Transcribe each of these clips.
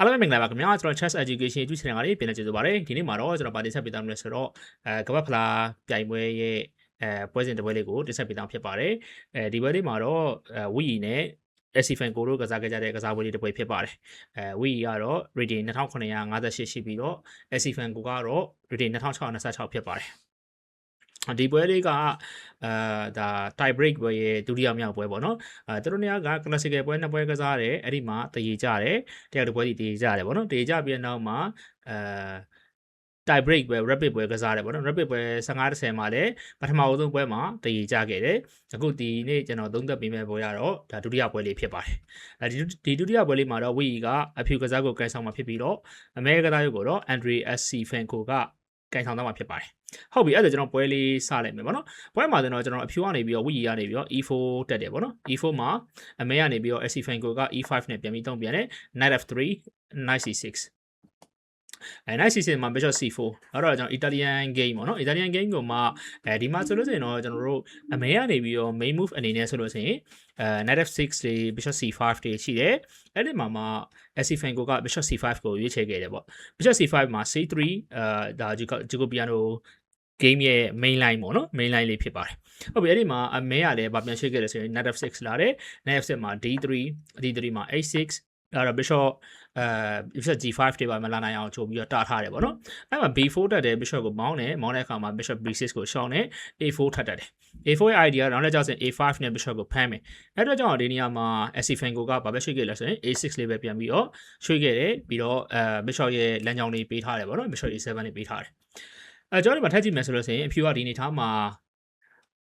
အားလုံးပဲမင်္ဂလာပါခင်ဗျာကျွန်တော် Chess Education YouTube channel ကနေပြန်လည်ကြိုဆိုပါရစေဒီနေ့မှာတော့ကျွန်တော်ပါတင်ဆက်ပေးသွားမယ်ဆိုတော့အဲကမ္ဘာဖလားပြိုင်ပွဲရဲ့အဲပွဲစဉ်တစ်ပွဲလေးကိုတင်ဆက်ပေးသွားဖြစ်ပါတယ်အဲဒီပွဲလေးမှာတော့အဲဝီနဲ့ SC Fan ကိုတို့ကစားခဲ့ကြတဲ့ကစားပွဲလေးတစ်ပွဲဖြစ်ပါတယ်အဲဝီကတော့ rating 2958ရှိပြီးတော့ SC Fan ကိုကတော့ rating 2626ဖြစ်ပါတယ် ဒီပွဲလေးကအာဒါ tie break ပွဲရဲ့ဒုတိယမြောက်ပွဲပေါ့နော်အဲသူတို့နေရာက classical ပွဲနှစ်ပွဲကစားတယ်အဲ့ဒီမှာတည်ကြတယ်တယောက်တစ်ပွဲစီတည်ကြတယ်ပေါ့နော်တည်ကြပြီးတဲ့နောက်မှာအဲ tie break ပွဲ rapid ပွဲကစားတယ်ပေါ့နော် rapid ပွဲ15 30မှာလည်းပထမအဆုံးပွဲမှာတည်ကြခဲ့တယ်အခုဒီနေ့ကျွန်တော်သုံးသပ်ပေးမယ့်ပွဲကတော့ဒါဒုတိယပွဲလေးဖြစ်ပါတယ်အဲဒီဒီဒုတိယပွဲလေးမှာတော့ဝီကအဖြူကစားကိုကန်ဆောင်မှာဖြစ်ပြီးတော့အမေရိကန်သားရုပ်ကိုတော့ Andre SC Fanco က ကန်ဆောင်တော့မှာဖြစ်ပါတယ်ဟုတ်ပြီအဲ့ဒါကျွန်တော်ပွဲလေးစလိုက်မယ်ပေါ့နော်ပွဲမှာကျွန်တော်ကျွန်တော်အဖြူကနေပြီးတော့ဝီကနေပြီးတော့ E4 တက်တယ်ပေါ့နော် E4 မှာအမေကနေပြီးတော့ SC Fanco က E5 နဲ့ပြန်ပြီးတုံးပြန်တယ် Knight F3 Knight C6 အဲ nice season မှာ bishop c4 အဲ့တော့ကျွန်တော် Italian game ပေါ့နော် Italian game ကိုမှအဲဒီမှာဆိုလို့ဆိုရင်တော့ကျွန်တော်တို့အမေကနေပြီးတော့ main move အနေနဲ့ဆိုလို့ဆိုရင်အဲ knight f6 တွေ bishop c5 တွေရှိတယ်အဲ့ဒီမှာမှ SC Fanco က bishop c5 ကိုရွေးချယ်ခဲ့တယ်ပေါ့ bishop c5 မှာ c3 အဲဒါ Jaco Piano game ရဲ့ main line ပေါ့နော် main line လေးဖြစ်ပါတယ်ဟုတ်ပြီအဲ့ဒီမှာအမဲကလည်းဗာပြန်ရွှေ့ခဲ့တယ်ဆိုရင် knight f6 လာတယ် knight f6 မှာ d3 d3 မှာ h6 အဲ့တော့ bishop အဲ bishop g5 တွေပါမလာနိုင်အောင်ချုပ်ပြီးတော့တာထားတယ်ပေါ့နော်အဲ့မှာ b4 တက်တယ် bishop ကိုမောင်းတယ်မောင်းတဲ့အခါမှာ bishop b6 ကိုရှောင်းတယ် a4 ထပ်တက်တယ် a4 ရဲ့ idea တော့လည်းကြောက်စင် a5 နဲ့ bishop ကိုဖမ်းမယ်အဲ့တော့ကြောင့်ဒီနေရာမှာ sc fango ကဘာပဲရွှေ့ခဲ့လဲဆိုရင် a6 လေးပဲပြန်ပြီးတော့ရွှေ့ခဲ့တယ်ပြီးတော့အဲ bishop ရဲ့လမ်းကြောင်းလေးပေးထားတယ်ပေါ့နော် bishop a7 လေးပေးထားတယ်အဲကျွန်တော်ဒီမှာထပ်ကြည့်မယ်ဆိုလို့ဆိုရင်အဖြူကဒီနေထားမှာ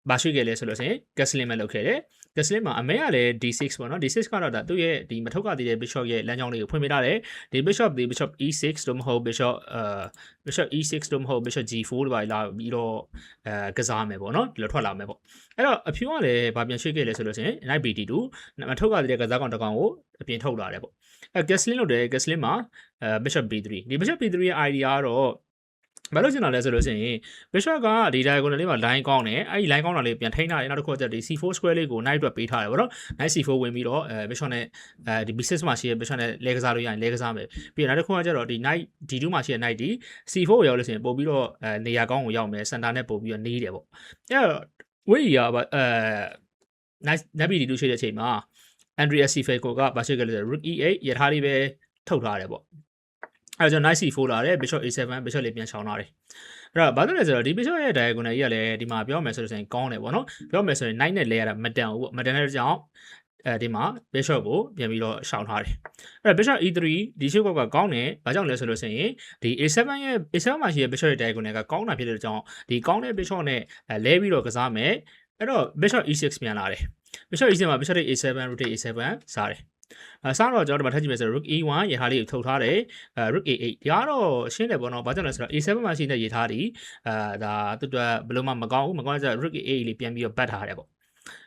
ဘာရွှေ့ခဲ့လဲဆိုလို့ဆိုရင် gasling ပဲလုပ်ခဲ့တယ် gasling မှာအမဲကလည်း d6 ပေါ့နော် d6 ကတော့ဒါသူ့ရဲ့ဒီမထုတ်ကတည်တဲ့ bishop ရဲ့လမ်းကြောင်းလေးကိုဖွင့်ပေးထားတယ်ဒီ bishop ဒီ bishop e6 လို့မဟုတ် bishop အဲ bishop e6 လို့မဟုတ် bishop g4 လို့ပါလာပြီးတော့အဲကစားမယ်ပေါ့နော်ဒီလိုထွက်လာမယ်ပေါ့အဲ့တော့အဖြူကလည်းဗာပြန်ရွှေ့ခဲ့လဲဆိုလို့ဆိုရင် knight b2 မထုတ်ကတည်တဲ့ကစားကောင်တစ်ကောင်ကိုအပြင်ထုတ်လာတယ်ပေါ့အဲ gasling လို့တယ် gasling မှာအဲ bishop b3 ဒီ bishop b3 ရဲ့ idea ကတော့ ဘာလို့ကျင်လာလဲဆိုလို့ရှိရင် bishop ကဒီ diagonal လေးမှာ line ကောင်းတယ်အဲ့ဒီ line ကောင်းတာလေးပြန်ထိန်းထားတယ်နောက်တစ်ခုကဒီ c4 square လေးကို knight အတွက်ပေးထားတယ်ဗောနော် knight c4 ဝင်ပြီးတော့အဲ bishop နဲ့အဲဒီ b6 မှာရှိတဲ့ bishop နဲ့လဲကစားလို့ရရင်လဲကစားမယ်ပြီးတော့နောက်တစ်ခုကကျတော့ဒီ knight d2 မှာရှိတဲ့ knight ဒီ c4 ကိုရောက်လို့ရှိရင်ပို့ပြီးတော့အဲနေရာကောင်းကိုရောက်မယ် center နဲ့ပို့ပြီးတော့နေတယ်ပေါ့အဲ့တော့ဝေးရပါအဲ knight knight d2 ရှိတဲ့အချိန်မှာ Andrea Sifeko ကဘာရှိခဲ့လဲဆိုတော့ rook e8 ရထားလေးပဲထုတ်ထားတယ်ပေါ့ အဲကျွန်တော် knight c4 လာတယ် bishop a7 bishop လေးပြန်ချောင်းလာတယ်အဲ့တော့ဘာလို့လဲဆိုတော့ဒီ bishop ရဲ့ diagonal ကြီးကလည်းဒီမှာပြောမယ်ဆိုလို့ဆိုရင်ကောင်းတယ်ပေါ့နော်ပြောမယ်ဆိုရင် knight နဲ့လဲရတာမတန်ဘူးပေါ့မတန်တဲ့ကြောင့်အဲဒီမှာ bishop ကိုပြန်ပြီးတော့ရှောင်ထားတယ်အဲ့တော့ bishop e3 ဒီရှုပ်ကကောင်းတယ်ဘာကြောင့်လဲဆိုလို့ဆိုရင်ဒီ a7 ရဲ့ a7 မှာရှိတဲ့ bishop ရဲ့ diagonal ကကောင်းတာဖြစ်တဲ့ကြောင့်ဒီကောင်းတဲ့ bishop နဲ့လဲပြီးတော့ကစားမယ်အဲ့တော့ bishop e6 ပြန်လာတယ် bishop e6 မှာ bishop a7 rook a7 စားတယ် အဲစားတော့ကျွန်တော်တို့မထပ်ကြည့်မယ်ဆိုတော့ rook e1 ရထားလေးကိုထုတ်ထားတယ်အဲ rook a8 ဒီကတော့ရှင်းတယ်ပေါ့နော်ဘာကြောင့်လဲဆိုတော့ a7 မှာရှိတဲ့ရထားဒီအဲဒါတူတူဘယ်လိုမှမကောင်းဘူးမကောင်းတဲ့ဆို rook a8 လေးပြန်ပြီးတော့ဘတ်ထားတယ်ပေါ့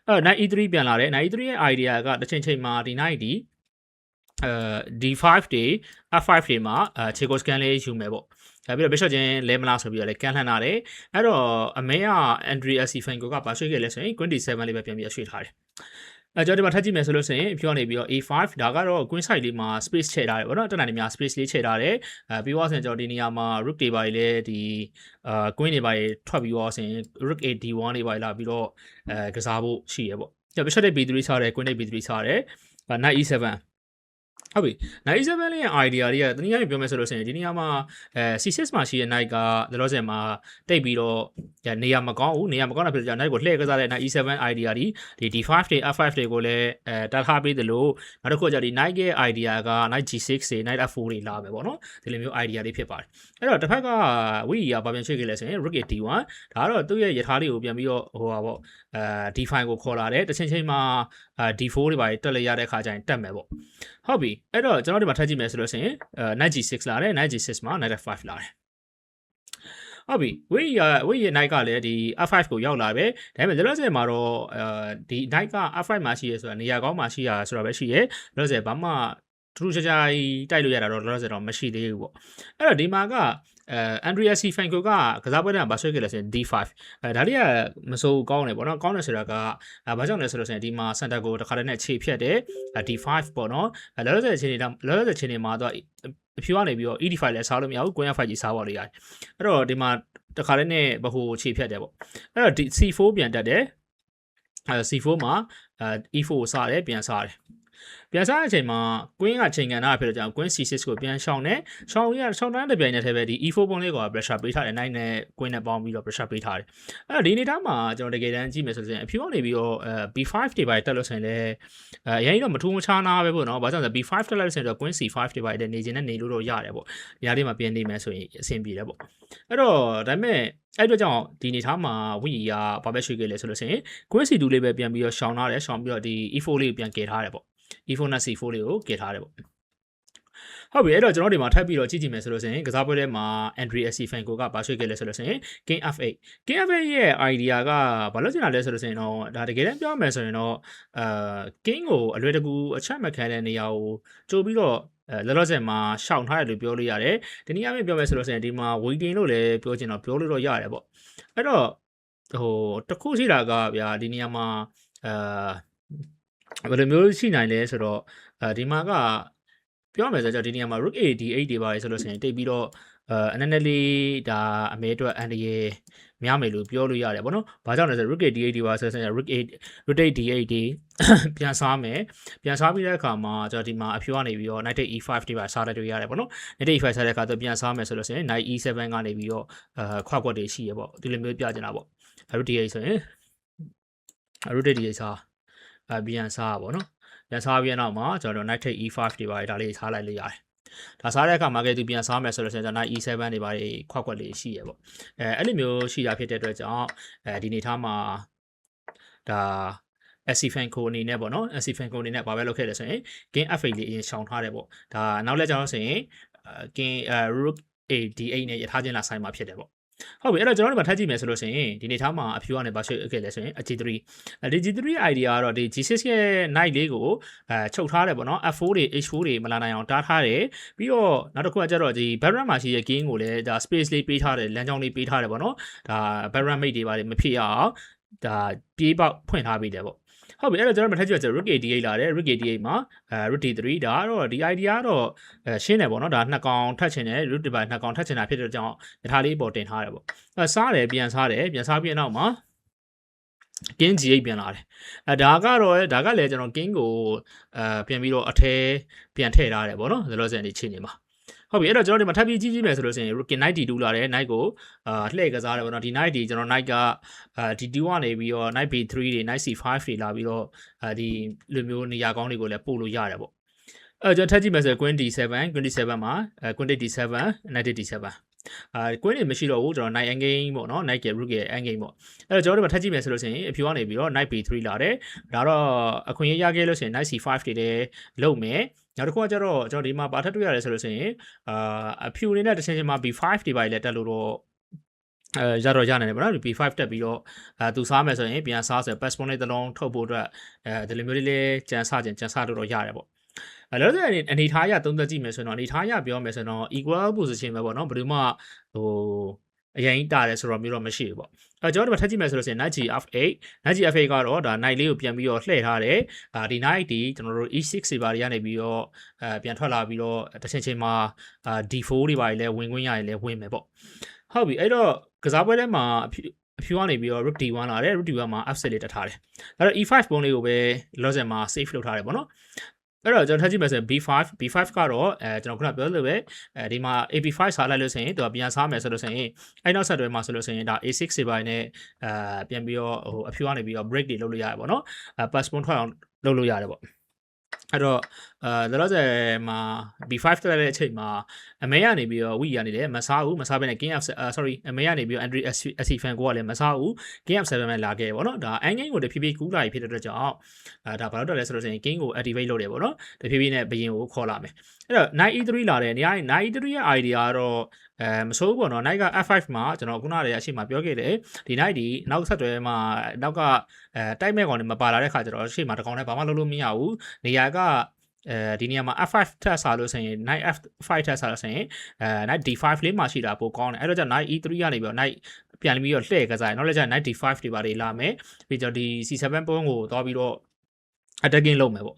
အဲ knight e3 ပြန်လာတယ် knight e3 ရဲ့ idea ကတစ်ချိန်ချိန်မှာဒီ knight ဒီအဲ d5 တွေ f5 တွေမှာအဲခြေကို scan လေးယူမယ်ပေါ့အဲပြီးတော့ bishop ချင်းလဲမလားဆိုပြီးတော့လဲကန်လှန်လာတယ်အဲ့တော့အမေက Andrea C Fanco ကပါရွှေ့ခဲ့လဲဆိုရင် queen d7 လေးပဲပြန်ပြီးရွှေ့ထားတယ် အဲကျွန်တော်ဒီမှာထပ်ကြည့်မယ်ဆိုလို့ဆိုရင်ဖြောနေပြီးတော့ A5 ဒါကတော့ queen side လေးမှာ space ချဲ့ထားတယ်ဗောနော်တက်နိုင်နေများ space လေးချဲ့ထားတယ်အဲပြီးတော့ဆိုရင်ကျွန်တော်ဒီနေရာမှာ rook တွေပါလေဒီအာ queen တွေပါလေထွက်ပြီးတော့ဆိုရင် rook a d1 တွေပါလာပြီးတော့အဲကစားဖို့ရှိရပေါ့ကျွန်တော် bishop b3 ချတယ် queen b3 ချတယ် knight e7 ဟုတ်ပြီ knight e7 လေးရဲ့ idea လေးကတနည်းအားဖြင့်ပြောမယ်ဆိုလို့ရှိရင်ဒီနေရာမှာအဲ c6 မှာရှိတဲ့ knight ကလောလောဆယ်မှာတိတ်ပြီးတော့နေရာမကောင်းဘူးနေရာမကောင်းတာဖြစ်ကြ knight ကိုလှည့်ကစားတဲ့ knight e7 idea ဒီဒီ d5 တွေ f5 တွေကိုလည်းအဲတတ်ထားပေးသလိုနောက်တစ်ခုကကြဒီ knight ရဲ့ idea က knight g6 တွေ knight f4 တွေလာမယ်ပေါ့နော်ဒီလိုမျိုး idea လေးဖြစ်ပါတယ်အဲ့တော့တစ်ဖက်ကဝီကဘာပြန်ရွှေ့ခဲ့လဲဆိုရင် rook d1 ဒါကတော့သူ့ရဲ့ယထာလေးကိုပြန်ပြီးတော့ဟိုပါပေါ့အဲ d5 ကိုခေါ်လာတယ်တစ်ချိန်ချိန်မှာအာ d4 တွေပါတက်လိုက်ရတဲ့ခါကျရင်တက်မယ်ပေါ့ဟုတ်ပြီအဲ့တော့ကျွန်တော်ဒီမှာထပ်ကြည့်မယ်ဆိုလို့ရှိရင်အဲ knight g6 လာတယ် knight g6 မှာ knight f5 လာတယ်ဟုတ်ပြီဝေးရဝေးရ knight ကလည်းဒီ f5 ကိုရောက်လာပဲဒါပေမဲ့လောလောဆယ်မှာတော့အဲဒီ knight က f5 မှာရှိရဲဆိုတာနေရာကောင်းမှာရှိရဆိုတာပဲရှိရဲလောလောဆယ်ဘာမှထူးခြားခြားကြီးတိုက်လို့ရတာတော့လောလောဆယ်တော့မရှိသေးဘူးပေါ့အဲ့တော့ဒီမှာက အဲအန်ဒရီယာစီဖန်ကိုကကစားပွဲတန်းဘာဆွဲခဲ့လဲဆိုရင် D5 အဲဒါလေးကမစိုးကောင်းတယ်ပေါ့နော်ကောင်းတယ်ဆိုတာကအဲဘာကြောင့်လဲဆိုတော့ဆိုရင်ဒီမှာစန်တာကိုတခါတည်းနဲ့ခြေဖြတ်တယ် D5 ပေါ့နော်အဲလောလောဆယ်အခြေအနေတော့လောလောဆယ်အခြေအနေမှာတော့အဖြူကနေပြီးတော့ ED5 လည်းစားလို့မရဘူး Queen F5 ကြီးစားပါလို့ရတယ်အဲ့တော့ဒီမှာတခါတည်းနဲ့ဘဟိုခြေဖြတ်တယ်ပေါ့အဲ့တော့ဒီ C4 ပြန်တက်တယ်အဲ C4 မှာအဲ E4 ကိုစားတယ်ပြန်စားတယ် ပြန်စားတဲ့အချိန်မှာ Queen ကချိန်ကန်တာဖြစ်တော့ကြောင့် Queen C6 ကိုပြန်ရှောင်းတယ်ရှောင်းရရှောင်းတန်းတစ်ပြိုင်နက်တည်းပဲဒီ E4 ပုံလေးက pressure ပေးထားတယ်နိုင်နဲ့ Queen နဲ့ပေါင်းပြီးတော့ pressure ပေးထားတယ်အဲ့တော့ဒီအနေထားမှာကျွန်တော်တကယ်တမ်းကြည့်မယ်ဆိုရင်အဖြူကနေပြီးတော့အဲ B5 တွေပါတက်လို့ဆိုရင်လည်းအဲအရင်တော့မထူးမခြားနာပဲပေါ့နော်ဘာကြောင့်လဲ B5 တက်လိုက်လို့ဆိုရင်တော့ Queen C5 တွေပါလည်းနေခြင်းနဲ့နေလို့တော့ရတယ်ပေါ့ဒီဟာလေးမှာပြင်နေမယ်ဆိုရင်အဆင်ပြေတယ်ပေါ့အဲ့တော့ဒါပေမဲ့အဲ့အတွက်ကြောင့်ဒီနေသားမှာဝီကဘာပဲရွှေ့ခဲ့လဲဆိုလို့ဆိုရင် Queen C2 လေးပဲပြန်ပြီးတော့ရှောင်းထားတယ်ရှောင်းပြီးတော့ဒီ E4 လေးကိုပြန်ကယ်ထားတယ်ပေါ့ E4 နဲ့ C4 လေးကိုကယ်ထားတယ်ပေါ့ဟုတ်ပြီအဲ့တော့ကျွန်တော်ဒီမှာထပ်ပြီးတော့ကြည့်ကြည့်မယ်ဆိုလို့ဆိုရင်ကစားပွဲထဲမှာ Andre SC Fanco ကဘာရွှေ့ခဲ့လဲဆိုလို့ဆိုရင် King F8 King F8 ရဲ့ idea ကဘာလို့ကျင်လာလဲဆိုလို့ဆိုရင်တော့ဒါတကယ်တမ်းပြောမယ်ဆိုရင်တော့အာ King ကိုအလွယ်တကူအချက်မခံတဲ့နေရာကိုကြိုးပြီးတော့အဲလောလောဆယ်မှာရှောင်ထားတယ်လို့ပြောလို့ရတယ်။ဒီနေ့အမြင်ပြောမယ်ဆိုလို့ဆိုရင်ဒီမှာ waiting လို့လည်းပြောချင်တော့ပြောလို့တော့ရတယ်ပေါ့။အဲ့တော့ဟိုတခုရှိတာကဗျာဒီနေရာမှာအာ ဘယ်လိုမျိုးရှိနိုင်လဲဆိုတော့အဲဒီမှာကပြောမယ်ဆိုတော့ဒီနေရာမှာ rook a d8 တွေပါတယ်ဆိုလို့ဆိုရင်တိတ်ပြီးတော့အဲအနေနဲ့လေးဒါအမဲအတွက်အန်ဒီရေများမယ်လို့ပြောလို့ရတယ်ဗောနော်။ဘာကြောင့်လဲဆိုတော့ rook a d8 တွေပါဆိုရင် rook a rotate d8 တွေပြန်စားမယ်။ပြန်စားပြီးတဲ့အခါမှာကျွန်တော်ဒီမှာအဖြူကနေပြီးတော့ knight e5 တွေပါစားတတ်တွေ့ရတယ်ဗောနော်။ knight e5 စားတဲ့အခါတော့ပြန်စားမယ်ဆိုလို့ဆိုရင် knight e7 ကနေပြီးတော့အဲခွက်ကွက်တွေရှိရပေါ့။ဒီလိုမျိုးပြချင်တာပေါ့။ rook d8 ဆိုရင် rotate d8 စားအ ပြန်စားပါဗောနော်။ပြန်စားပြီးနောက်မှာကျွန်တော်တို့ knight e5 တွေပါဒါလေးစားလိုက်လို့ရတယ်။ဒါစားတဲ့အခါမှာကဲသူပြန်စားမယ်ဆိုလို့ရှိရင် knight e7 တွေပါခွက်ခွက်လေးရှိရပေါ့။အဲအဲ့လိုမျိုးရှိတာဖြစ်တဲ့အတွက်ကြောင့်အဲဒီနေသားမှာဒါ SC Fanco အနေနဲ့ပေါ့နော် SC Fanco အနေနဲ့ဘာပဲလုပ်ခဲ့လဲဆိုရင် King F8 လေးအရင်ရှောင်ထားတယ်ပေါ့ဒါနောက်လက်ကျတော့ဆိုရင် King Rook A D8 နဲ့ရထားချင်းလာဆိုင်မှာဖြစ်တယ်ပေါ့ ဟုတ်ပြီအဲ့တော့ကျွန်တော်တို့မှာထပ်ကြည့်မယ်ဆိုလို့ရှိရင်ဒီနေသားမှာအဖြူကနေဘာဆွဲခဲ့လဲဆိုရင် G3 ဒီ G3 idea ကတော့ဒီ G6 ရဲ့ knight လေးကိုအဲချုပ်ထားတယ်ပေါ့နော် F4 တွေ H4 တွေမလာနိုင်အောင်တားထားတယ်ပြီးတော့နောက်တစ်ခုကကျတော့ဒီ background မှာရှိတဲ့ game ကိုလည်းဒါ space လေးပေးထားတယ်လမ်းကြောင်းလေးပေးထားတယ်ပေါ့နော်ဒါ background mate တွေပါလေမဖြစ်ရအောင်ဒါပြေးပေါက်ဖွင့်ထားပေးတယ်ပေါ့ ဟုတ်ပြီအဲ့တော့ကျွန်တော်မထက်ကြည့်ရ rook a8 လာတယ် rook a8 မှာအဲ rook d3 ဒါကတော့ဒီ idea ကတော့အဲရှင်းတယ်ပေါ့နော်ဒါနှစ်ကောင်ထက်ချင်တယ် rook ဒီပါနှစ်ကောင်ထက်ချင်တာဖြစ်တဲ့ကြောင့်ယထာလေးပေါ်တင်ထားတယ်ပေါ့အဲစားတယ်ပြန်စားတယ်ပြန်စားပြီးနောက်မှာ king g8 ပြန်လာတယ်အဲဒါကတော့ဒါကလည်းကျွန်တော် king ကိုအဲပြန်ပြီးတော့အထဲပြန်ထည့်ထားတယ်ပေါ့နော်ဇလောဆန်ဒီချိန်နေမှာ ဟုတ်ပြီအဲ့တော့ကျွန်တော်ဒီမှာထပ်ပြီးကြည့်ကြည့်မယ်ဆိုလို့ရှိရင် Rookie Knight D2 လာတယ် Knight ကိုအာလှည့်ကစားတယ်ပေါ့နော်ဒီ Knight ဒီကျွန်တော် Knight ကအာ D2 ကနေပြီးတော့ Knight B3 တွေ Knight C5 တွေလာပြီးတော့အာဒီလိုမျိုးနေရာကောင်းတွေကိုလည်းပို့လို့ရတယ်ပေါ့အဲ့ကျွန်တော်ထပ်ကြည့်မယ်ဆိုရင် Queen D7 Queen D7 မှာအဲ Queen D7 Knight D7 အာ queen တွေမရှိတော့ဘူးကျွန်တော် night endgame ပေါ့နော် night ရဲ့ rook ရဲ့ endgame ပေါ့အဲ့တော့ကျွန်တော်တို့မှာထပ်ကြည့်မယ်ဆိုလို့ရှိရင်အဖြူကနေပြီးတော့ knight b3 လာတယ်ဒါတော့အခွင့်အရေးရခဲ့လို့ရှိရင် knight c5 တွေလည်းလုံမယ် နောက်တစ်ခုကကျတော့ကျွန်တော်ဒီမှာပါထပ်တွေ့ရတယ်ဆိုလို့ရှိရင်အာအဖြူအနေနဲ့တစ်ချိန်ချိန်မှာ b5 တွေပါလည်းတက်လို့တော့အဲရတော့ရနိုင်တယ်ဗောနော် P5 တက်ပြီးတော့အဲသူစားမယ်ဆိုရင်ပြန်စားဆို passport လေးတစ်လုံးထုတ်ဖို့အတွက်အဲဒီလိုမျိုးလေးလေးကြံစားခြင်းကြံစားလို့တော့ရတယ်ပေါ့အဲလောဆယ်အနေထားရသုံးသက်ကြည့်မယ်ဆိုတော့အနေထားရပြောမယ်ဆိုတော့ equal position ပဲပေါ့နော်ဘယ်လိုမှဟို အရင်တာတယ်ဆိုတော့မျိုးတော့မရှိဘူးပေါ့အဲကျွန်တော်တို့ထပ်ကြည့်မယ်ဆိုလို့ရှိရင် knight gf8 knight gf8 ကတော့ဒါ knight လေးကိုပြန်ပြီးတော့လှည့်ထားတယ်အာဒီ knight ဒီကျွန်တော်တို့ e6 တွေပါတွေကနေပြီးတော့အဲပြန်ထွက်လာပြီးတော့တစ်ချိန်ချိန်မှာအာ d4 တွေပါလည်းဝင်ခွင့်ရတယ်လည်းဝင်မယ်ပေါ့ဟုတ်ပြီအဲ့တော့ကစားပွဲထဲမှာအဖြူကနေပြီးတော့ rook d1 လာတယ် rook d1 မှာ f6 လေးတက်ထားတယ်အဲ့တော့ e5 ပုံလေးကိုပဲ logic မှာ save လုပ်ထားတယ်ပေါ့နော် အဲ့တော့ကျွန်တော်ထပ်ကြည့်မယ်ဆိုရင် B5 B5 ကတော့အဲကျွန်တော်ခုနပြောလို့ပဲအဲဒီမှာ AB5 စားလိုက်လို့ဆိုရင်သူကပြန်စားမယ်ဆိုလို့ဆိုရင်အဲ့နောက်ဆက်တွဲမှာဆိုလို့ဆိုရင်ဒါ A6 တွေပိုင်းနဲ့အဲပြန်ပြီးတော့ဟိုအဖြူကနေပြီးတော့ break တွေလုပ်လို့ရတယ်ပေါ့နော်အဲ pass point ထွက်အောင်လုပ်လို့ရတယ်ပေါ့ အဲ့တော့အဲလောဆယ်မှာ B5 တက်တဲ့အချိန်မှာအမေကနေပြီးတော့ဝီရနေတယ်မစားဘူးမစားဘဲနဲ့ King F sorry အမေကနေပြီးတော့ Andre SC fan ကိုကလည်းမစားဘူး King F7 ပဲလာခဲ့ပေါ့နော်ဒါ end game ကိုတဖြည်းဖြည်းကူးလာပြီဖြစ်တဲ့အတွက်ကြောင့်အဲဒါဘာလို့တက်လဲဆိုတော့ဆိုရင် King ကို activate လုပ်တယ်ပေါ့နော်တဖြည်းဖြည်းနဲ့ဘယင်ကိုခေါ်လာမယ်အဲ့တော့ Knight E3 လာတယ်နေရာ Knight E3 ရဲ့ idea ကတော့ အဲမဆိုးဘူးပေါ့နော် Knight က F5 မှာကျွန်တော်ခုနကတည်းကအရှိမပြောခဲ့တယ်ဒီ Knight ဒီနောက်ဆက်တွဲမှာနောက်ကအဲတိုက်မဲ့ကောင်တွေမပါလာတဲ့ခါကျတော့ရှေ့မှာတကောင်လည်းဘာမှလုပ်လို့မရဘူးနေရာကအဲဒီနေရာမှာ F5 ထပ်စားလို့ဆိုရင် knight F5 ထပ်စားလို့ဆိုရင်အဲ knight D5 လေးမှာရှိတာပိုကောင်းတယ်အဲ့တော့ကျ knight E3 ကနေပြီးတော့ knight ပြန်ပြီးတော့လှည့်ကစားရင်နောက်လည်းကျ knight D5 တွေပါတွေလာမယ်ပြီးတော့ဒီ C7 ပုံးကိုသွားပြီးတော့ attacking လုပ်မယ်ပေါ့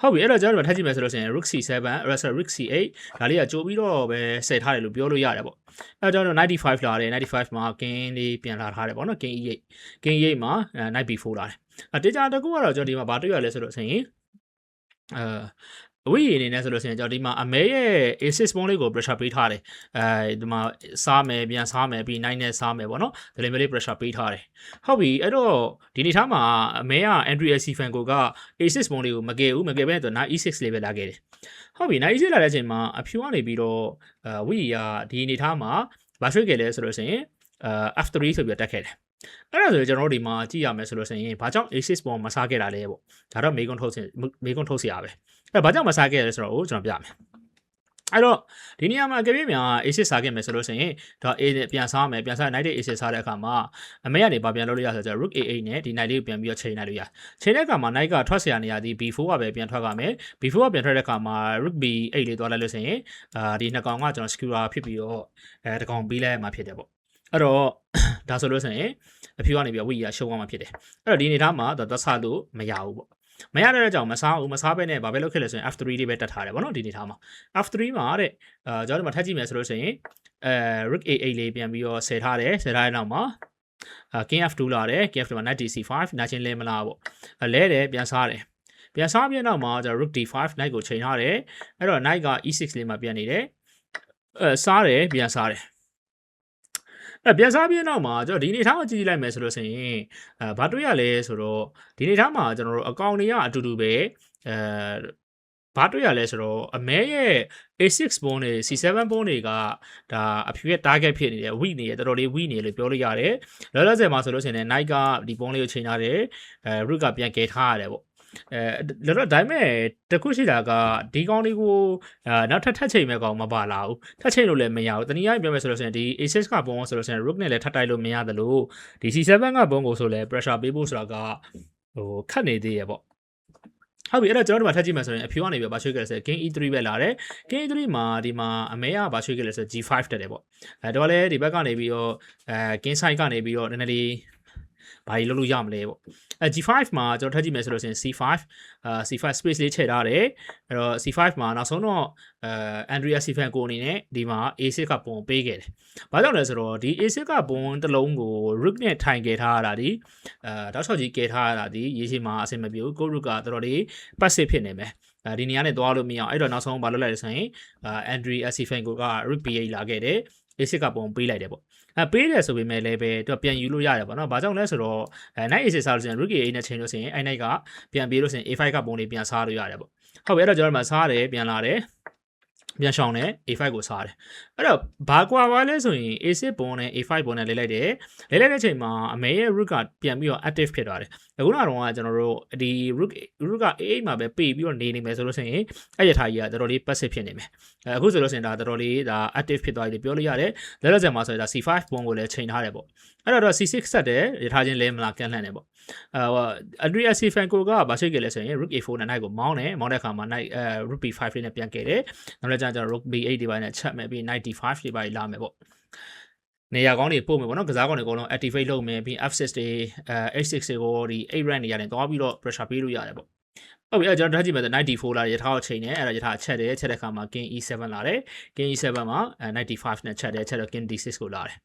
ဟုတ်ပြီအဲ့တော့ကျွန်တော်တို့ထပ်ကြည့်မယ်ဆိုလို့ရှိရင် rook c7 အဲ့ဆို rook c8 ဒါလေးကကြိုးပြီးတော့ပဲဆက်ထားတယ်လို့ပြောလို့ရတယ်ပေါ့အဲ့တော့ကျွန်တော်95လာတယ်95မှာ king လေးပြန်လာထားတယ်ပေါ့နော် king e8 king e8 မှာ knight b4 လာတယ်အတေချာတကူကတော့ကျွန်တော်ဒီမှာဗာတွေ့ရလဲဆိုလို့ရှိရင်အဲ အဝေးအနေနဲ့ဆိုလို့ရှိရင်ကျွန်တော်ဒီမှာအမဲရဲ့ assist ပုံးလေးကို pressure ပေးထားတယ်အဲဒီမှာစားမယ်ပြန်စားမယ်ပြီးနိုင်နဲ့စားမယ်ပေါ့နော်ဒီလိုမျိုးလေး pressure ပေးထားတယ်ဟုတ်ပြီအဲ့တော့ဒီနေသားမှာအမဲက entry ac fan ကိုက assist ပုံးလေးကိုမကယ်ဘူးမကယ်ဘဲတော့ knight e6 လေးပဲလာခဲ့တယ်ဟုတ်ပြီ knight e6 လာတဲ့အချိန်မှာအဖြူကနေပြီးတော့အဲဝီကဒီနေသားမှာဘာရွှေ့ခဲ့လဲဆိုလို့ရှိရင်အဲ f3 ဆိုပြီးတက်ခဲ့တယ်အဲ့ဒါဆိုရင်ကျွန်တော်တို့ဒီမှာကြည့်ရမယ်ဆိုလို့ရှိရင်ဘာကြောင့် assist ပုံမစားခဲ့တာလဲပေါ့ဒါတော့မေကွန်ထုတ်စမေကွန်ထုတ်စရာပဲ အဲ့ဘာကြောင့်မစားခဲ့လဲဆိုတော့ကျွန်တော်ပြမယ်အဲ့တော့ဒီနေရာမှာအကယ်၍များ A6 စားခဲ့မယ်ဆိုလို့ရှိရင်ဒါ A နဲ့ပြန်စားမယ်ပြန်စား knight A6 စားတဲ့အခါမှာအမေကနေဗာပြန်လုပ်လို့ရဆိုတော့ rook A8 နဲ့ဒီ knight လေးကိုပြန်ပြီးတော့ချိန်လိုက်လို့ရချိန်တဲ့အခါမှာ knight ကထွက်เสียနေရသည် B4 ကပဲပြန်ထွက်ကြမယ် B4 ကပြန်ထွက်တဲ့အခါမှာ rook B8 လေးသွားလိုက်လို့ဆိုရင်အာဒီနှစ်ကောင်ကကျွန်တော် skewer ဖြစ်ပြီးတော့အဲတကောင်ပြီးလိုက်မှာဖြစ်တယ်ပေါ့အဲ့တော့ဒါဆိုလို့ဆိုရင်အဖြူကနေပြီးတော့ဝီရရှုံးသွားမှာဖြစ်တယ်အဲ့တော့ဒီအနေထားမှာသက်ဆလို့မရဘူးပေါ့ မရတဲ့ကြောင့်မစားဘူးမစားဘဲနဲ့ဘာပဲလုပ်ခဲ့လဲဆိုရင် F3 လေးပဲတက်ထားတယ်ဗောနော်ဒီနေထားမှာ F3 မှာတဲ့အာကျွန်တော်တို့မှာထပ်ကြည့်မယ်ဆိုလို့ရှိရင်အဲ rook a8 လေးပြန်ပြီးတော့ဆယ်ထားတယ်ဆယ်ထားတဲ့နောက်မှာအာ king f2 လာတယ် king f2 မှာ knight d5 နာချင်းလဲမလားပေါ့လဲတယ်ပြန်စားတယ်ပြန်စားပြနောက်မှာကျွန်တော် rook d5 knight ကိုချိန်ထားတယ်အဲ့တော့ knight က e6 လေးမှာပြန်နေတယ်အဲစားတယ်ပြန်စားတယ် အဲပြန်စားပြီးနောက်မှာကျွန်တော်ဒီနေထားကိုကြည့်ကြည့်လိုက်မယ်ဆိုလို့ဆိုရင်အဲဘာတွေ့ရလဲဆိုတော့ဒီနေထားမှာကျွန်တော်တို့အကောင့်တွေကအတူတူပဲအဲဘာတွေ့ရလဲဆိုတော့အမဲရဲ့ A6 ဘုံတွေ C7 ဘုံတွေကဒါအဖြူရဲ့ target ဖြစ်နေတယ် weak နေတယ်တော်တော်လေး weak နေလို့ပြောလို့ရတယ်လောလောဆယ်မှာဆိုလို့ရှိရင် Nike ကဒီဘုံလေးကိုချိန်ထားတယ်အဲ root ကပြန်ကယ်ထားရတယ်ပေါ့ အဲလောလောဒါပေမဲ့တခုရှိတာကဒီကောင်းလေးကိုအာနောက်ထပ်ထပ်ချိန်မဲ့ကောင်မပါလာဘူးထပ်ချိန်လို့လည်းမရဘူးတနည်းအားဖြင့်ပြောမယ်ဆိုလို့ရှိရင်ဒီ A6 ကဘုံဆိုလို့ရှိရင် rook နဲ့လည်းထပ်တိုက်လို့မရသလိုဒီ C7 ကဘုံကိုဆိုလည်း pressure ပေးဖို့ဆိုတာကဟိုခတ်နေသေးရဲ့ပေါ့ဟုတ်ပြီအဲ့တော့ကျွန်တော်တို့မှာထပ်ကြည့်မယ်ဆိုရင်အဖြူကနေပြီးဘာရွှေ့ခဲ့လဲဆိုရင် king e3 ပဲလာတယ် king e3 မှာဒီမှာအမဲကဘာရွှေ့ခဲ့လဲဆို g5 တက်တယ်ပေါ့အဲတော့လည်းဒီဘက်ကနေပြီးတော့အဲ king side ကနေပြီးတော့နည်းနည်းလေး ဘာကြီးလုပ်လို့ရမလဲပေါ့အဲ G5 မှာကျွန်တော်ထပ်ကြည့်မယ်ဆိုလို့ရှိရင် C5 အာ C5 space လေးထည့်ထားတယ်အဲ့တော့ C5 မှာနောက်ဆုံးတော့အဲ Andrea Stephen ကိုအနေနဲ့ဒီမှာ A6 ကပုံပေးခဲ့တယ်။ဘာကြောင့်လဲဆိုတော့ဒီ A6 ကပုံတစ်လုံးကို rook နဲ့ထိုင်ခဲ့ထားရတာဒီအဲတောက်ချောက်ကြီးကဲထားရတာဒီရေးရှိမှာအဆင်မပြေဘူးကို rook ကတော်တော်လေး passive ဖြစ်နေမယ်။အဲဒီနေရာနဲ့သွားလို့မရအောင်အဲ့တော့နောက်ဆုံးဘာလုပ်လိုက်လဲဆိုရင်အာ Andrea Stephen ကိုက rook B8 လာခဲ့တယ်။ A6 ကပုံပေးလိုက်တယ်ပေါ့အဲပေးတယ်ဆိုပေမဲ့လည်းပဲသူကပြန်ယူလို့ရတယ်ပေါ့နော်။ဘာကြောင့်လဲဆိုတော့အဲ knight a6 စားလို့ဆိုရင် rook a8 နဲ့ချိန်လို့ဆိုရင်အဲ knight ကပြန်ပြေးလို့ဆိုရင် a5 ကပုံလေးပြန်စားလို့ရတယ်ပေါ့။ဟုတ်ပြီအဲ့တော့ကျွန်တော်တို့မှာစားတယ်ပြန်လာတယ် ပြန်ရှောင်းတယ် A5 ကိုစားတယ်အဲ့တော့ဘာကွာပါလဲဆိုရင် A6 ပုံနဲ့ A5 ပုံနဲ့လဲလိုက်တယ်လဲလိုက်တဲ့အချိန်မှာအမေရဲ့ root ကပြန်ပြီးတော့ active ဖြစ်သွားတယ်အခုနောက်တော့ကကျွန်တော်တို့ဒီ root root က A8 မှာပဲပေပြီးတော့နေနေမယ်ဆိုလို့ဆိုရင်အဲ့ရထားကြီးကတော်တော်လေး passive ဖြစ်နေမယ်အခုဆိုလို့ဆိုရင်ဒါတော်တော်လေးဒါ active ဖြစ်သွားပြီပြောလို့ရတယ်လဲလက်ဆက်မှာဆိုရင်ဒါ C5 ပုံကိုလည်းချိန်ထားတယ်ပေါ့အဲ့တော့ C6 ဆက်တယ်ရထားချင်းလဲမလားကန်လှန်တယ်ပေါ့အဲ ဟို Adria C Franco ကဘာရှိခဲ့လဲဆိုရင် Rook A4 နဲ့ Knight ကိုမောင်းတယ်မောင်းတဲ့အခါမှာ Knight အဲ Rook B5 လေးနဲ့ပြန်ခဲ့တယ်နောက်လည်းကျကျွန်တော် Rook B8 ဒီပိုင်းနဲ့ချက်မယ်ပြီး Knight D5 ဒီပိုင်းလာမယ်ပေါ့နေရာကောင်းတွေပို့မယ်ပေါ့နော်ကစားကောင်းတွေအကုန်လုံး activate လုပ်မယ်ပြီး F6 တွေအဲ H6 တွေကိုဒီ 8 rank တွေရတယ်တွားပြီးတော့ pressure ပေးလို့ရတယ်ပေါ့ ဟုတ်ပြီအဲကျွန်တော်ထားကြည့်မယ်ဆို94လာရထားကိုချိန်တယ်အဲ့ဒါရထားချက်တယ်ချက်တဲ့အခါမှာ king e7 လာတယ် king e7 မှာ95နဲ့ချက်တယ်ချက်တော့ king d6 ကိုလာတယ်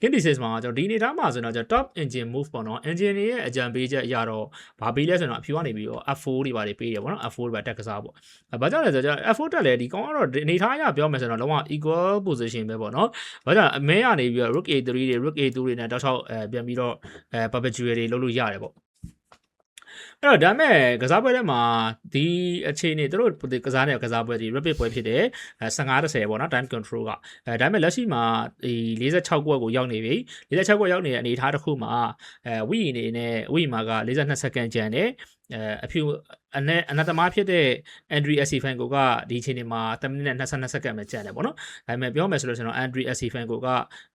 king d6 မှာကျွန်တော်ဒီနေသားမှာဆိုတော့ကျွန်တော် top engine move ပေါ့နော် engine ရဲ့အကြံပေးချက်အရာတော့ဘာပေးလဲဆိုတော့အဖြူကနေပြီးတော့ f4 တွေပါတွေပေးတယ်ပေါ့နော် f4 တွေပါတက်ကစားပေါ့ဘာကြောင့်လဲဆိုတော့ f4 တက်လဲဒီကောင်ကတော့အနေထားအရပြောမယ်ဆိုတော့လုံးဝ equal position ပဲပေါ့နော်ဘာကြောင့်အမဲကနေပြီးတော့ rook a3 တွေ rook a2 တွေနဲ့တောက်ချောက်အဲပြန်ပြီးတော့အဲ perpetual တွေလုပ်လို့ရတယ်ပေါ့ အဲ့တော့ဒါမဲ့ကစားပွဲထဲမှာဒီအခြေအနေတို့ကစားနေကစားပွဲဒီ rapid ပွဲဖြစ်တယ်15 30ပေါ့နော် time control ကအဲဒါမဲ့လက်ရှိမှာဒီ46ကွက်ကိုရောက်နေပြီ46ကွက်ရောက်နေတဲ့အနေအထားတစ်ခုမှာအဲဝီအနေနဲ့ဝီမာက42စက္ကန့်ကျန်တယ်အဲအဖြူအနဲ့အနတမဖြစ်တဲ့ Andrew Asifenko ကဒီအချိန်ဒီမှာ10မိနစ်နဲ့22စက္ကန့်ပဲကျန်တယ်ပေါ့နော်။ဒါပေမဲ့ပြောမယ်ဆိုလို့ကျွန်တော် Andrew Asifenko က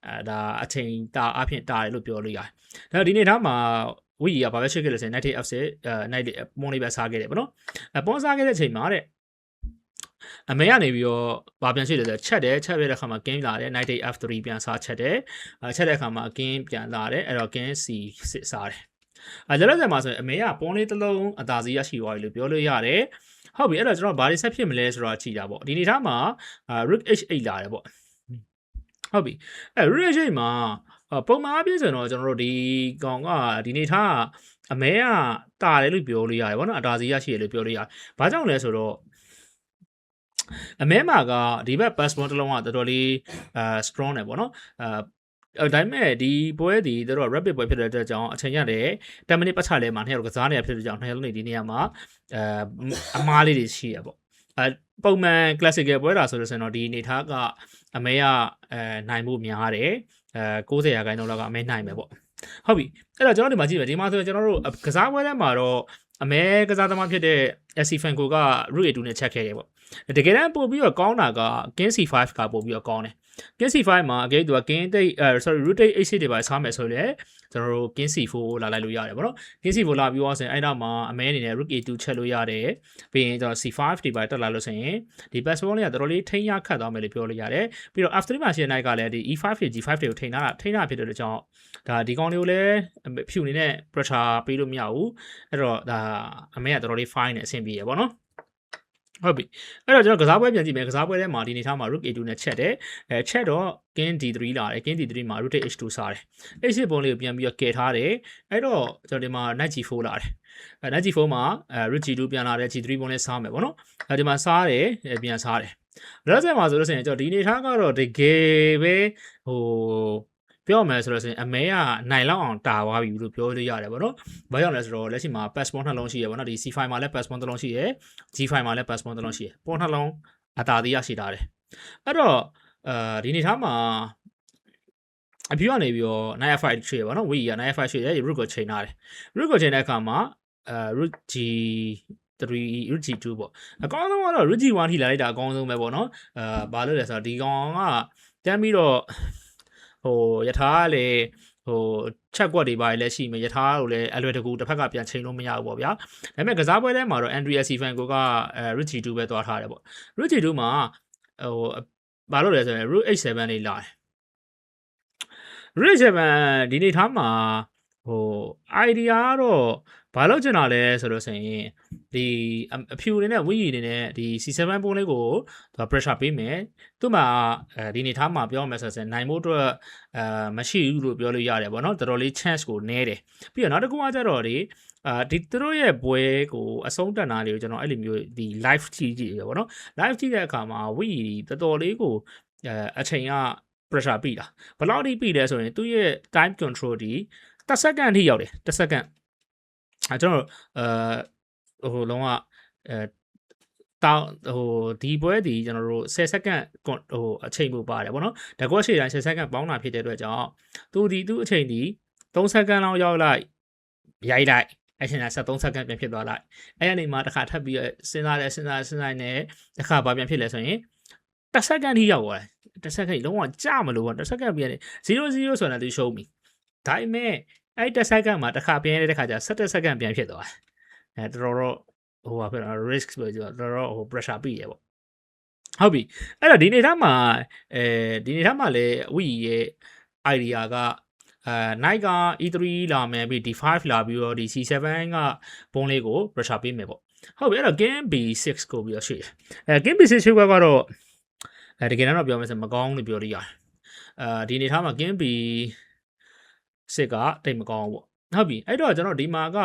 အဲဒါအချိန်တာအဖြစ်တာတယ်လို့ပြောလို့ရတယ်။ဒါဒီနေ့ထားမှာ ဝီကဘာပဲရှိခဲ့လို့ဆိုရင် night f6 အဲ night မွန်လေးပဲစားခဲ့တယ်ပေါ့နော်။အပွန်စားခဲ့တဲ့အချိန်မှာတဲ့အမေကနေပြီးတော့ဘာပြန်ရှိတယ်ဆိုချက်တယ်ချက်ပြတဲ့အခါမှာ game လာတယ် night f3 ပြန်စားချက်တယ်အဲချက်တဲ့အခါမှာ game ပြန်လာတယ်အဲ့တော့ game c6 စားတယ်အဲလောလောဆယ်မှာဆိုရင်အမေကပွန်လေးတစ်လုံးအသာစီးရရှိသွားပြီလို့ပြောလို့ရတယ်ဟုတ်ပြီအဲ့တော့ကျွန်တော်ဘာတွေဆက်ဖြစ်မလဲဆိုတော့ကြည့်တာပေါ့ဒီနေသားမှာ rook h8 လာတယ်ပေါ့ဟုတ်ပြီအဲ rook h8 မှာ ပုံမှန်အပြည့်ဆိုတော့ကျွန်တော်တို့ဒီကောင်ကဒီနေသားအမဲကတာတယ်လို့ပြောလို့ရတယ်ဗောနော်အတာစီရရှိတယ်လို့ပြောလို့ရတယ်။ဘာကြောင့်လဲဆိုတော့အမဲမာကဒီဘက် passport တစ်လုံးကတော်တော်လေးအာ strong တယ်ဗောနော်။အာအဲဒါပေမဲ့ဒီပွဲဒီတို့ rapid ပွဲဖြစ်တဲ့အတွက်ကြောင့်အချိန်ရတယ်10မိနစ်ပတ်ချလဲမှာနှစ်ယောက်ကစားနေရဖြစ်တဲ့ကြောင့်နှစ်ယောက်လုံးနေဒီနေရာမှာအဲအမားလေးတွေရှိရပေါ့အဲပုံမှန် classical ပွဲတာဆိုလို့ဆိုရင်တော့ဒီအနေထားကအမဲကအဲနိုင်မှုများတယ် အဲ90ရာခိုင်နှုန်းလောက်ကအမဲနိုင်မယ်ပေါ့ဟုတ်ပြီအဲ့တော့ကျွန်တော်ဒီမှာကြည့်မယ်ဒီမှာဆိုကျွန်တော်တို့ကစားပွဲထဲမှာတော့အမဲကစားသမားဖြစ်တဲ့ SC Fanco က root A2 နဲ့ချက်ခဲ့တယ်ပေါ့တကယ်တမ်းပို့ပြီးတော့ကောင်းတာက King C5 ကပို့ပြီးတော့ကောင်းတယ် King C5 မှာအကဲသူက King တိတ်အဲ sorry root 8 8တွေပါစားမယ်ဆိုရင်ကျွန်တော်တို့ King C4 လာလိုက်လို့ရတယ်ဗောနော် King C4 လာပြီးတော့ဆိုရင်အဲ့တော့မှအမဲအနေနဲ့ rook A2 ချက်လို့ရတယ်ပြီးရင်ကျွန်တော် C5 တွေပါတက်လာလို့ဆိုရင်ဒီ pass ball လေးကတော်တော်လေးထိန်းရခတ်သွားမယ်လို့ပြောလို့ရတယ်ပြီးတော့ F3 မှာရှင်းနိုင်ကလည်းဒီ E5 တွေ G5 တွေကိုထိန်းတာထိန်းတာဖြစ်တဲ့အတွက်ကြောင့်ဒါဒီကောင်လေးကိုလည်းဖြူနေတဲ့ pressure ပေးလို့မရဘူးအဲ့တော့ဒါအမေကတော်တော်လေး fine နဲ့အဆင်ပြေရပါတော့ ဟုတ်ပြီအဲ့တော့ကျွန်တော်ကစားပွဲပြန်ကြည့်မယ်ကစားပွဲထဲမှာဒီနေထားမှာ rook a2 နဲ့ချက်တယ်အဲချက်တော့ king d3 လာတယ် king d3 မှာ rook h2 စားတယ် h8 ပုံလေးကိုပြန်ပြီးတော့ကယ်ထားတယ်အဲ့တော့ကျွန်တော်ဒီမှာ knight g4 လာတယ်အဲ knight g4 မှာအဲ rook g2 ပြန်လာတယ် g3 ပုံလေးစားမယ်ပေါ့နော်အဲဒီမှာစားတယ်ပြန်စားတယ်လောဆယ်မှာဆိုလို့ရှိရင်ကျွန်တော်ဒီနေထားကတော့တကယ်ပဲဟို ပြောမယ်ဆိုလို့ဆိုရင်အမဲကနိုင်လောက်အောင်တာသွားပြီလို့ပြောလို့ရတယ်ဗောနော်။ဘာကြောင့်လဲဆိုတော့လက်ရှိမှာ passport နှလုံးရှိရဗောနော်ဒီ C5 မှာလည်း passport နှလုံးရှိရ G5 မှာလည်း passport နှလုံးရှိရပေါ်နှလုံးအတာသေးရရှိထားတယ်။အဲ့တော့အဲဒီနေထားမှာအဖြူကနေပြီးတော့ knight f5 ရွှေ့ရဗောနော်ဝီက knight f5 ရွှေ့ရ rook ကိုချိန်ထားတယ်။ rook ကိုချိန်တဲ့အခါမှာအဲ rook g 3 root g2 ပေါ့အကောင်းဆုံးကတော့ root g1 ထိလာလိုက်တာအကောင်းဆုံးပဲပေါ့နော်အဲဘာလို့လဲဆိုတော့ဒီကောင်ကတန်းပြီးတော့ ဟိုယထာကလည်းဟိုချက်ကွက်တွေပါလည်းရှိမယ်ယထာကိုလည်းအလွယ်တကူတစ်ဖက်ကပြန်ချိန်လို့မရဘူးပေါ့ဗျာဒါပေမဲ့ကစားပွဲထဲမှာတော့ Andrea Sivan ကိုကအဲ root g2 ပဲသွားထားတယ်ပေါ့ root g2 မှာဟိုဘာလို့လဲဆိုရင် root h7 လေးလာတယ် root h7 ဒီနေ့ထားမှာ ဟို idea ကတော့ဘာလို့ကျင်တာလဲဆိုလို့ဆိုရင်ဒီအဖြူနေနဲ့ဝီရီနေနဲ့ဒီ C7 ပုံးလေးကိုသူ pressure ပေးမယ်သူ့မှာအဲဒီနေထားမှာပြောမယ်ဆိုရင်နိုင်ဖို့အတွက်အဲမရှိဘူးလို့ပြောလို့ရတယ်ဗောနော်တော်တော်လေး chance ကိုနည်းတယ်ပြီးတော့နောက်တစ်ခုကကျတော့ဒီအာဒီသူတို့ရဲ့ပွဲကိုအဆုံးတက်နာလေးကိုကျွန်တော်အဲ့လိုမျိုးဒီ live ကြည့်ကြည့်ရပါတော့ live ကြည့်တဲ့အခါမှာဝီရီတော်တော်လေးကိုအဲအချိန်က pressure ပြီးတာဘယ်လောက်ထိပြီးလဲဆိုရင်သူ့ရဲ့ time control ဒီ တစ်စက္ကန့်အထိရောက်တယ်တစ်စက္ကန့်အဲကျွန်တော်အဲဟိုလုံးဝအဲတောင်းဟိုဒီပွဲဒီကျွန်တော်တို့10စက္ကန့်ဟိုအချိန်ပို့ပါတယ်ဗောနော်တကောရှေ့တိုင်း10စက္ကန့်ပေါင်းတာဖြစ်တဲ့အတွက်ကြောင့်သူဒီသူအချိန်ဒီ3စက္ကန့်လောက်ရောက်လိုက်ရိုက်လိုက်အဲ့ချိန်က73စက္ကန့်ပြန်ဖြစ်သွားလိုက်အဲ့အနေမှာတစ်ခါထပ်ပြီးစဉ်းစားတယ်စဉ်းစားစဉ်းစားနေတစ်ခါဘာပြန်ဖြစ်လဲဆိုရင်တစ်စက္ကန့်ထိရောက်သွားတယ်တစ်စက္ကန့်လုံးဝကြမလို့ပေါ့တစ်စက္ကန့်ပြန်နေ00ဆိုတာသူရှုံးပြီ ဒါပေမဲ့အဲ့တစ်စက္ကန့်မှာတစ်ခါပြန်တဲ့ခါကျ17စက္ကန့်ပြန်ဖြစ်သွားတယ်အဲတော်တော်ဟိုပါဖြစ်တော့ risk ပဲကျတော့တော်တော်ဟို pressure ပြီးရပေါ့ဟုတ်ပြီအဲ့တော့ဒီနေသားမှာအဲဒီနေသားမှာလည်းဝီရဲ့ idea ကအဲ night က e3 လာမယ်ပြီး d5 လာပြီးတော့ဒီ c7 ကပုံးလေးကို pressure ပေးမယ်ပေါ့ဟုတ်ပြီအဲ့တော့ game b6 ကိုပြီးတော့ရှိတယ်အဲ game b6 ရှိကတော့အဲတကယ်တော့ပြောမယ်ဆိုမကောင်းလို့ပြောလို့ရတယ်အဲဒီနေသားမှာ game b စစ်ကတိတ်မကောင်းဘူးပေါ့ဟုတ်ပြီအဲ့တော့ကျွန်တော်ဒီမှာက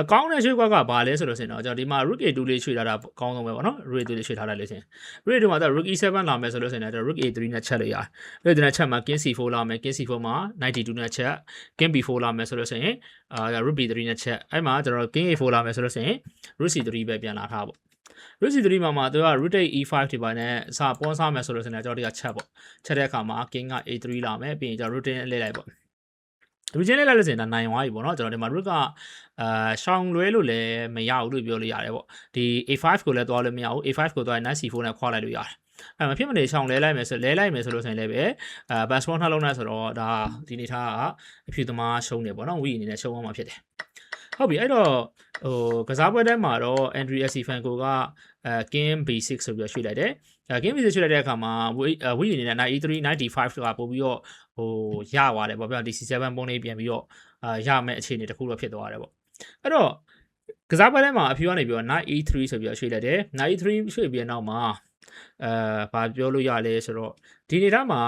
အကောင်းတဲ့ရွှေ့ကွက်ကဘာလဲဆိုလို့ဆိုရင်တော့ကျွန်တော်ဒီမှာ rook a2 လေးရွှေ့ထားတာအကောင်းဆုံးပဲပေါ့နော် rook a2 လေးရွှေ့ထားလိုက်လို့ရှင် rook a2 မှာတော့ rook e7 လာမယ်ဆိုလို့ဆိုရင်တော့ rook a3 နဲ့ချက်လို့ရတယ် rook a3 နဲ့ချက်မှာ king c4 လာမယ် king c4 မှာ knight d2 နဲ့ချက် king b4 လာမယ်ဆိုလို့ဆိုရင်အာ rook b3 နဲ့ချက်အဲ့မှာကျွန်တော် king a4 လာမယ်ဆိုလို့ဆိုရင် rook c3 ပဲပြန်လာထားပေါ့ root c3 မှာမှာသူက root e5 ဒီပိုင်းနဲ့စာပွန်းစားမယ်ဆိုလို့ဆိုရင်ကျွန်တော်တို့ကချက်ပေါ့ချက်တဲ့အခါမှာ king က a3 လာမယ်ပြီးရင်ကျွန်တော် root နဲ့လဲလိုက်ပေါ့လူချင်းလေးလိုက်လို့ဆိုရင်ဒါနိုင်သွားပြီပေါ့နော်ကျွန်တော်ဒီမှာ root ကအာရှောင်းလွဲလို့လည်းမရဘူးလို့ပြောလို့ရတယ်ပေါ့ဒီ a5 ကိုလည်းသွားလို့မရဘူး a5 ကိုသွားရင် knight c4 နဲ့ခွာလိုက်လို့ရတယ်အဲ့မဖြစ်မနေရှောင်းလဲလိုက်မယ်ဆိုလဲလိုက်မယ်ဆိုလို့ဆိုရင်လည်းပဲအာ passport နှလုံးနဲ့ဆိုတော့ဒါဒီနေထားကအဖြူသမားရှုံးနေပေါ့နော်ဝီအနေနဲ့ရှုံးအောင်မှာဖြစ်တယ် ဟုတ်ပြီအဲ့တော့ဟိုကစားပွဲထဲမှာတော့ Andrea C Fanco ကအဲ game basic ဆိုပြီးတော့ရွှေ့လိုက်တယ်အဲ game basic ရွှေ့လိုက်တဲ့အခါမှာဝီဝီအနေနဲ့93 95ကပို့ပြီးတော့ဟိုရသွားတယ်ပေါ့ဗျာ DC7 ပုံလေးပြန်ပြီးတော့အာရမယ့်အခြေအနေတစ်ခုတော့ဖြစ်သွားတယ်ပေါ့အဲ့တော့ကစားပွဲထဲမှာအဖြူကနေပြီးတော့ 9E3 ဆိုပြီးတော့ရွှေ့လိုက်တယ် 9E3 ရွှေ့ပြီးတဲ့နောက်မှာအဲဘာပြောလို့ရလဲဆိုတော့ဒီနေသားမှာ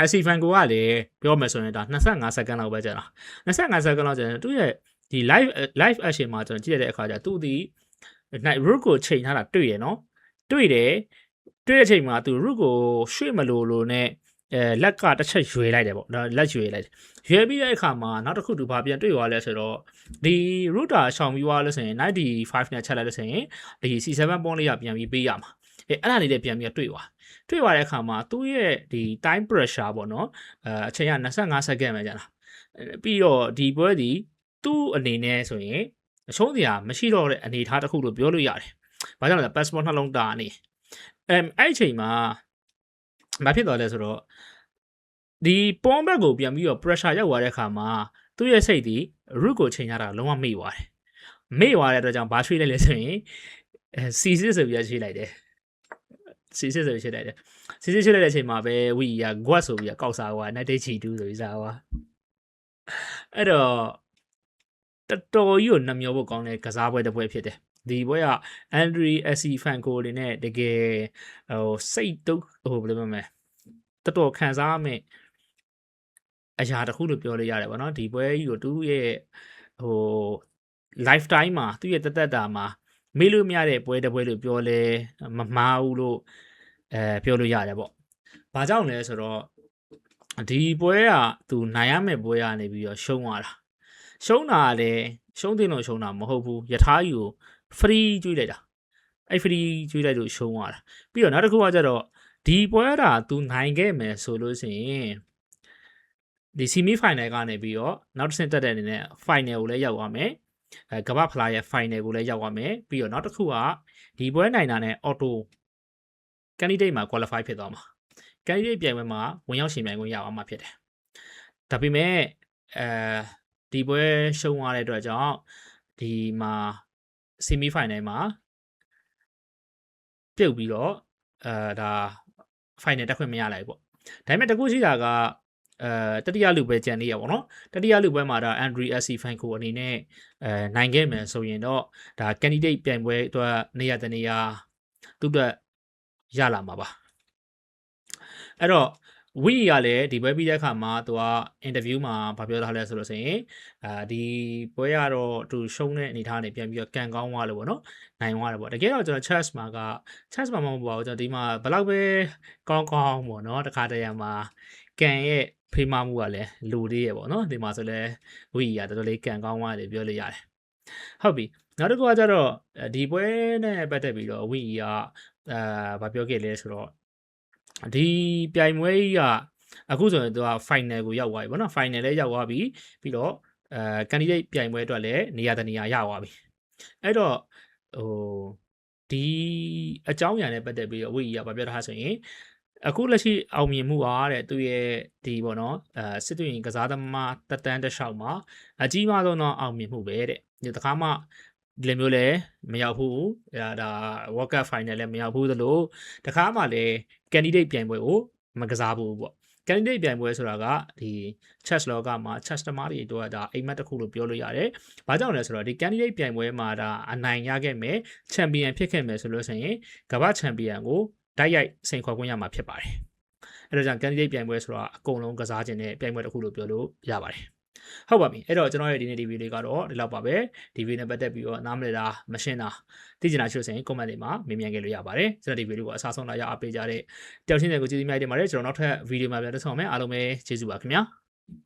AC fan ကိုကလည်းပြောမယ်ဆိုရင်ဒါ25စက္ကန့်လောက်ပဲကြာတာ25စက္ကန့်လောက်ကြာရင်သူ့ရဲ့ ဒီ live live action မှာကျွန်တော်ကြည့်ရတဲ့အခါကျသူဒီ night root ကိုချိန်ထားတာတွေ့ရနော်တွေ့တယ်တွေ့တဲ့အချိန်မှာသူ root ကိုရွှေ့မလို့လို့နဲ့အဲလက်ကတစ်ချက်ရွေလိုက်တယ်ပေါ့ဒါလက်ရွေလိုက်တယ်ရွေပြီးတဲ့အခါမှာနောက်တစ်ခုသူဘာပြန်တွေ့သွားလဲဆိုတော့ဒီ router ရှောင်ပြီးသွားလို့ဆိုရင်95နဲ့ချက်လိုက်လို့ဆိုရင်ဒီ C7 ပုံးလေးကပြန်ပြီးပေးရမှာအဲအဲ့ဒါလေးလည်းပြန်ပြီးတွေ့သွားတွေ့သွားတဲ့အခါမှာသူ့ရဲ့ဒီ time pressure ပေါ့နော်အဲအချိန်က25စက္ကန့်ပဲကြာတာပြီးတော့ဒီပွဲဒီ သူ့အနေနဲ့ဆိုရင်အရှုံးစရာမရှိတော့တဲ့အနေအထားတစ်ခုလို့ပြောလို့ရတယ်။ဘာကြောင့်လဲ passport နှလုံးတာနေအဲအဲ့အချိန်မှာမဖြစ်တော့လဲဆိုတော့ဒီပွန်ဘက်ကိုပြန်ပြီးတော့ pressure ရောက်သွားတဲ့အခါမှာသူ့ရဲ့စိတ်ဒီ root ကိုချိန်ရတာလုံးဝမေ့သွားတယ်။မေ့သွားတဲ့အတွက်ကြောင့်ဘာရွှေ့လိုက်လဲဆိုရင်အဲ C6 ဆိုပြီးရွှေ့လိုက်တယ်။ C6 ဆိုပြီးရွှေ့လိုက်တယ်။ C6 ရွှေ့လိုက်တဲ့အချိန်မှာပဲဝီက guat ဆိုပြီးကောက်စားသွား net day ချီ2ဆိုပြီးစားသွား။အဲ့တော့ တော်တော်ကြီးကိုနှမျောဖို့ကောင်းတဲ့ကစားပွဲတစ်ပွဲဖြစ်တယ်ဒီပွဲက Andre SC Franco တွေနဲ့တကယ်ဟိုစိတ်တုပ်ဟိုဘယ်လိုပြောမလဲတော်တော်ခံစားရမယ့်အရာတစ်ခုလို့ပြောလို့ရတယ်ဗောနော်ဒီပွဲကြီးကိုသူ့ရဲ့ဟို lifetime မှာသူ့ရဲ့တသက်တာမှာမေ့လို့မရတဲ့ပွဲတစ်ပွဲလို့ပြောလဲမမှားဘူးလို့အဲပြောလို့ရတယ်ဗော။ဘာကြောင့်လဲဆိုတော့ဒီပွဲကသူနိုင်ရမယ့်ပွဲကနေပြီးတော့ရှုံးသွားတာ။ ရှုံးတာကလည်းရှုံးတင်လို့ရှုံးတာမဟုတ်ဘူး။ယထာကြီးကို free ကျွေးလိုက်တာ။အဲ့ free ကျွေးလိုက်လို့ရှုံးသွားတာ။ပြီးတော့နောက်တစ်ခုကကျတော့ဒီပွဲတာသူနိုင်ခဲ့မယ်ဆိုလို့ရှိရင်ဒီ semi final ကနေပြီးတော့နောက်တစ်ဆင့်တက်တဲ့အနေနဲ့ final ကိုလည်းရောက်သွားမယ်အဲကမ္ဘာဖလားရဲ့ final ကိုလည်းရောက်သွားမယ်ပြီးတော့နောက်တစ်ခုကဒီပွဲနိုင်တာနဲ့ auto candidate မှာ qualify ဖြစ်သွားမှာ candidate ပြိုင်ပွဲမှာဝင်ရောက်ရှင်ပြိုင်ခွင့်ရအောင်မှာဖြစ်တယ်ဒါပေမဲ့အဲ ဒီပွဲရှုံးသွားတဲ့အတွက်ကြောင့်ဒီမှာ semi final မှာပြုတ်ပြီးတော့အဲဒါ final တက်ခွင့်မရလိုက်ပေါ့ဒါပေမဲ့တကူရှိတာကအဲတတိယလူပဲကြံနေရပါတော့တတိယလူပွဲမှာဒါ Andre SC Franco အနေနဲ့အဲနိုင်ခဲ့မယ်ဆိုရင်တော့ဒါ candidate ပြိုင်ပွဲအတွက်နေရာတနေရာသူ့အတွက်ရလာမှာပါအဲ့တော့ ဝီကလည်းဒီပွဲပြီးတဲ့အခါမှာသူကအင်တာဗျူးမှာဗာပြောထားလဲဆိုလို့ဆိုရင်အာဒီပွဲရတော့သူရှုံးတဲ့အနေထားနဲ့ပြန်ပြီးတော့ကန်ကောင်းသွားလို့ပေါ့နော်နိုင်သွားတယ်ပေါ့တကယ်တော့ကျွန်တော် chess မှာက chess မှာမဟုတ်ပါဘူးကျွန်တော်ဒီမှာဘယ်လောက်ပဲကောင်းကောင်းပေါ့နော်တခါတရံမှာကန်ရဲ့ဖေးမမှုကလည်းလူသေးရပေါ့နော်ဒီမှာဆိုလဲဝီကတော်တော်လေးကန်ကောင်းသွားတယ်ပြောလို့ရတယ်ဟုတ်ပြီနောက်တစ်ခုကကျတော့ဒီပွဲနဲ့ပတ်သက်ပြီးတော့ဝီကအာဗာပြောခဲ့လဲဆိုတော့ ဒီပြိုင်ပွဲကြီးကအခုဆိုရင်သူက final ကိုရောက်သွားပြီဗောနော် final လည်းရောက်သွားပြီပြီးတော့အဲ candidate ပြိုင်ပွဲအတွက်လည်းနေရာတနေရာရသွားပြီအဲ့တော့ဟိုဒီအကြောင်းအရာနဲ့ပတ်သက်ပြီးတော့ဝိကြီးကဗာပြောထားဆိုရင်အခုလက်ရှိအောင်မြင်မှုအားတဲ့သူရဲ့ဒီပေါ့နော်အဲစစ်သွင်းကစားသမားတက်တန်းတစ်လျှောက်မှာအကြီးမားဆုံးတော့အောင်မြင်မှုပဲတဲ့ဒီတခါမှ ဒီလိုမျိုးလည်းမရောက်ဘူးဒါဒါ World Cup Final လည်းမရောက်ဘူးသလိုတခါမှလည်း candidate ပြိုင်ပွဲကိုမကစားဘူးပေါ့ candidate ပြိုင်ပွဲဆိုတာကဒီ chess လောကမှာ chess သမားတွေအတွက်ဒါအိမ်မက်တစ်ခုလို့ပြောလို့ရတယ်။ဘာကြောင့်လဲဆိုတော့ဒီ candidate ပြိုင်ပွဲမှာဒါအနိုင်ရခဲ့မယ် champion ဖြစ်ခဲ့မယ်ဆိုလို့ဆိုရင်ကမ္ဘာ champion ကိုတိုက်ရိုက်စိန်ခေါ်ခွင့်ရမှာဖြစ်ပါတယ်။အဲဒါကြောင့် candidate ပြိုင်ပွဲဆိုတာအကုန်လုံးကစားခြင်းနဲ့ပြိုင်ပွဲတစ်ခုလို့ပြောလို့ရပါတယ်။ ဟုတ်ပါပြီအဲ့တော့ကျွန်တော်ရဲ့ဒီနေ့ဒီဗီဒီယိုလေးကတော့ဒီလောက်ပါပဲဒီဗီဒီယိုနဲ့ပတ်သက်ပြီးတော့နားမလည်တာမရှင်းတာသိချင်တာရှိလို့ဆိုရင် comment တွေမှာမေးမြန်းခဲ့လို့ရပါတယ်ကျွန်တော်ဒီဗီဒီယိုကိုအစားဆုံးလာရအားပေးကြတဲ့တယောက်ချင်းတွေကိုကျေးဇူးများတင်ပါတယ်ကျွန်တော်နောက်ထပ်ဗီဒီယိုမှာပြန်တွေ့ဆုံမယ်အားလုံးပဲကျေးဇူးပါခင်ဗျာ